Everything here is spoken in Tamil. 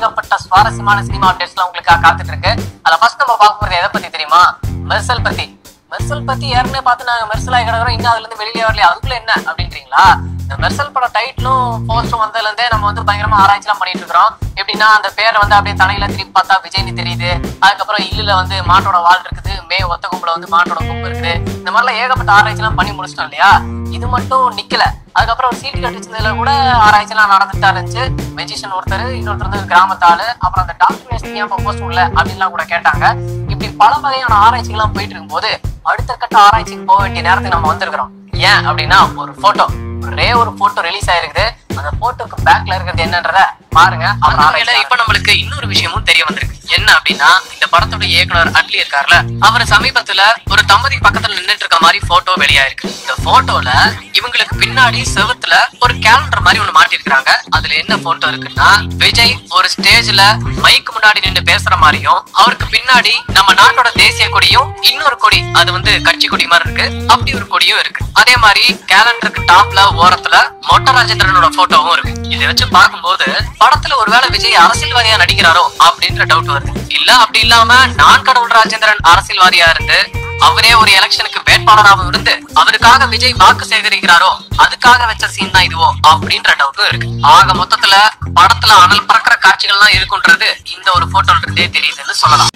ஏகப்பட்ட சுவாரஸ்யமான சினிமா அப்டேட்ஸ்லாம் உங்களுக்கு காத்துட்டு இருக்கு அதுல ஃபர்ஸ்ட் நம்ம பார்க்க போறது எதை பத்தி தெரியுமா? மெர்சல் பத்தி. மெர்சல் பத்தி ஏற்கனவே பார்த்து நாங்க மெர்சல் ஆகி கிடக்குறோம். இன்னும் அதுல இருந்து வெளியே வரலையா. அதுக்குள்ள என்ன அப்படின்றீங்களா? இந்த மெர்சல் பட டைட்டிலும் போஸ்டும் வந்ததுல இருந்தே நம்ம வந்து பயங்கரமா ஆராய்ச்சிலாம் பண்ணிட்டு இருக்கிறோம். எப்படின்னா அந்த பேரை வந்து அப்படியே தலையில திருப்பி பார்த்தா விஜய்னு தெரியுது. அதுக்கப்புறம் இல்லுல வந்து மாட்டோட வால் இருக்குது. மே ஒத்த கும்பல வந்து மாட்டோட கொம்பு இருக்குது. இந்த மாதிரிலாம் ஏகப்பட்ட ஆராய்ச்சிலாம் பண்ணி முடிச்சிட்டோம் இல்லையா? இது மட்டும் நிக்கல. அதுக்கப்புறம் ஒரு சீட்டு கட்டிச்சதுல கூட ஆராய்ச்சிலாம் நடந்துட்டு தான் இருந்துச்சு. மெஜிஷியன் ஒருத்தர் இன்னொருத்தர் வந்து கிராமத்தாளு. அப்புறம் அந்த வேஸ்ட் ஏன் உள்ள அப்படின்லாம் கூட கேட்டாங்க. இப்படி பல வகையான ஆராய்ச்சிகள்லாம் போயிட்டு இருக்கும்போது அடுத்த கட்ட ஆராய்ச்சிக்கு போக வேண்டிய நேரத்துக்கு நம்ம வந்திருக்கிறோம். ஏன் அப்படின்னா ஒரு போட்டோ ஒரே ஒரு போட்டோ ரிலீஸ் ஆயிருக்குது. அந்த போட்டோக்கு பேக்ல இருக்கிறது என்னன்றத பாருங்க. ஆராய்ச்சி இப்ப நம்மளுக்கு இன்னொரு விஷயமும் தெரிய வந்திருக்கு. என்ன அப்படின்னா இந்த படத்தோட இயக்குனர் அட்லி இருக்காருல்ல அவர் சமீபத்துல ஒரு தம்பதி பக்கத்துல நின்னுட்டு இருக்க மாதிரி போட்டோ வெளியாயிருக்கு. இந்த போட்டோல இவங்களுக்கு பின்னாடி செவுத்துல ஒரு கேலண்டர் மாதிரி ஒண்ணு மாட்டிருக்காங்க அதுல என்ன போட்டோ இருக்குன்னா விஜய் ஒரு ஸ்டேஜ்ல மைக் முன்னாடி நின்னு பேசுற மாதிரியும் அவருக்கு பின்னாடி நம்ம நாட்டோட தேசிய கொடியும் இன்னொரு கொடி அது வந்து கட்சி கொடி மாதிரி இருக்கு. அப்படி ஒரு கொடியும் இருக்கு. அதே மாதிரி கேலண்டருக்கு டாப்ல ஓரத்துல மொட்ட ராஜேந்திரனோட போட்டோவும் இருக்கு. இதை வச்சு பார்க்கும்போது படத்துல ஒருவேளை விஜய் அரசியல்வாதியா நடிக்கிறாரோ அப்படின்ற டவுட் வருது. இல்ல அப்படி இல்லாம நான் கடவுள் ராஜேந்திரன் அரசியல்வாதியா இருந்து அவரே ஒரு எலெக்ஷனுக்கு வேட்பாளராக இருந்து அவருக்காக விஜய் வாக்கு சேகரிக்கிறாரோ அதுக்காக வச்ச சீன் தான் இதுவோ அப்படின்ற டவுட்டும் இருக்கு. ஆக மொத்தத்துல படத்துல அனல் பறக்கிற காட்சிகள்லாம் இருக்குன்றது இந்த ஒரு போட்டோல இருந்தே தெரியுதுன்னு சொல்லலாம்.